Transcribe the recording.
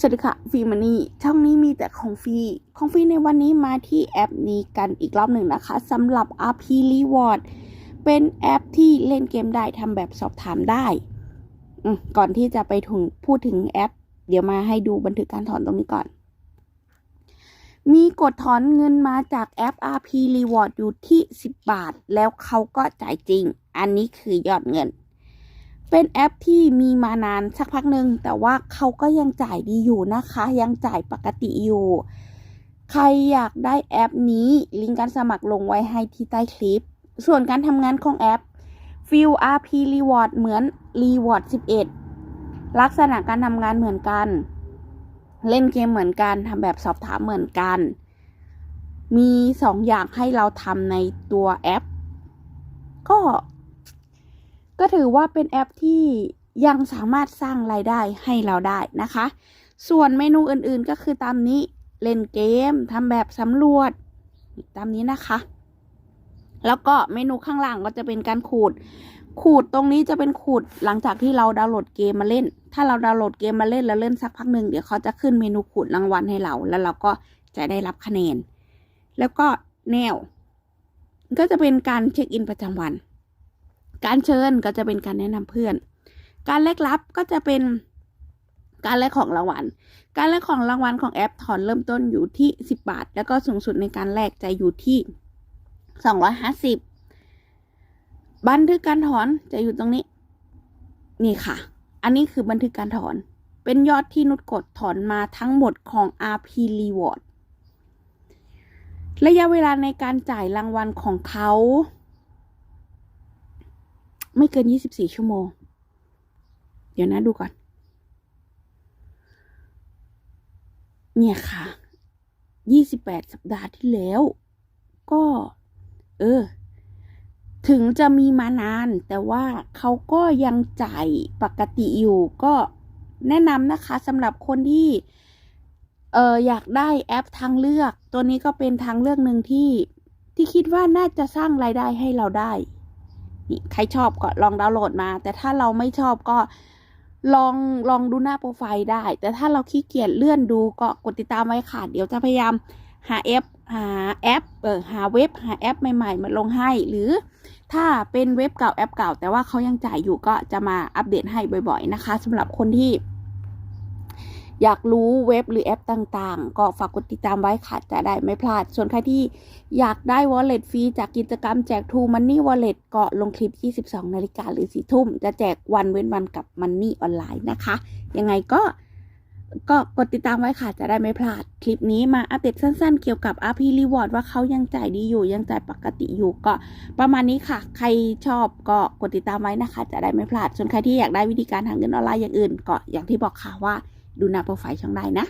สวัสดีค่ะฟรีมันนี่ช่องนี้มีแต่ของฟรีของฟรีในวันนี้มาที่แอปนี้กันอีกรอบหนึ่งนะคะสำหรับ RP Reward เป็นแอปที่เล่นเกมได้ทำแบบสอบถามได้ ก่อนที่จะไปถึงพูดถึงแอป เดี๋ยวมาให้ดูบันทึกการถอนตรงนี้ก่อน มีกดถอนเงินมาจากแอป RP Reward อยู่ที่ 10 บาท แล้วเขาก็จ่ายจริง อันนี้คือยอดเงิน เป็นแอปที่มีมานานสักพักหนึ่งแต่ว่าเขาก็ยังจ่ายดีอยู่นะคะ ยังจ่ายปกติอยู่ ใครอยากได้แอปนี้ลิงก์การสมัครลงไว้ให้ที่ใต้คลิป ส่วนการทำงานของแอป f i l RP Reward เหมือน Reward 11 ลักษณะการทำงานเหมือนกัน เล่นเกมเหมือนกันทำแบบสอบถามเหมือนกัน มีสองอย่างให้เราทำในตัวแอป ก็ ก็ถือว่าเป็นแอปที่ยังสามารถสร้างรายได้ให้เราได้นะคะ ส่วนเมนูอื่นๆก็คือตามนี้เล่นเกมทำแบบสำรวจตามนี้นะคะ แล้วก็เมนูข้างล่างก็จะเป็นการขูด ขูดตรงนี้จะเป็นขูดหลังจากที่เราดาวน์โหลดเกมมาเล่น ถ้าเราดาวน์โหลดเกมมาเล่นแล้วเล่นสักพักหนึ่งเดี๋ยวเขาจะขึ้นเมนูขูดรางวัลให้เรา แล้วเราก็จะได้รับคะแนน แล้วก็แนว ก็จะเป็นการเช็คอินประจำวัน การเชิญก็จะเป็นการแนะนำเพื่อน การแลกรับก็จะเป็นการแลกของรางวัล การแลกของรางวัลของแอปถอนเริ่มต้นอยู่ที่ 10 บาท แล้วก็สูงสุดในการแลกจะอยู่ที่ 250 บันทึกการถอนจะอยู่ตรงนี้ นี่ค่ะ อันนี้คือบันทึกการถอน เป็นยอดที่นุชกดถอนมาทั้งหมดของ RP Reward ระยะเวลาในการจ่ายรางวัลของเขา ไม่เกิน24ชั่วโมง เดี๋ยวนะดูก่อน เนี่ยค่ะ28สัปดาห์ที่แล้ว ก็ เออ ถึงจะมีมานาน แต่ว่าเขาก็ยังจ่ายปกติอยู่ ก็แนะนำนะคะสำหรับคนที่เอออยากได้แอปทางเลือก ตัวนี้ก็เป็นทางเลือกหนึ่งที่ที่คิดว่าน่าจะสร้างรายได้ให้เราได้ นี่ใครชอบก็ลองดาวน์โหลดมา แต่ถ้าเราไม่ชอบก็ลองลองดูหน้าโปรไฟล์ได้ แต่ถ้าเราขี้เกียจเลื่อนดูก็กดติดตามไว้ค่ะ เดี๋ยวจะพยายามหาแอปหาแอปเออหาเว็บหาแอปใหม่ๆ มาลงให้ หรือถ้าเป็นเว็บเก่าแอปเก่า แต่ว่าเขายังจ่ายอยู่ก็จะมาอัปเดตให้บ่อย ๆ นะคะสำหรับคนที่ อยากรู้เว็บหรือแอปต่างๆ ก็ฝากกดติดตามไว้ค่ะจะได้ไม่พลาด ส่วนใครที่อยากได้ wallet ฟรีจากกิจกรรมแจก True Money Wallet ก็ลงคลิป 22 นาฬิกาหรือ4ทุ่ม จะแจกวันเว้นวันกับ Money ออนไลน์นะคะ ยังไงก็ก็กดติดตามไว้ค่ะ จะได้ไม่พลาด คลิปนี้มาอัปเดตสั้นๆ เกี่ยวกับ RP Reward ว่าเขายังจ่ายดีอยู่ ยังจ่ายปกติอยู่ก็ประมาณนี้ค่ะ ใครชอบก็กดติดตามไว้นะคะ จะได้ไม่พลาด ส่วนใครที่อยากได้วิธีการหาเงินออนไลน์อย่างอื่น ก็อย่างที่บอกค่ะว่า ดูหน้าโปรไฟล์ช่องได้นะ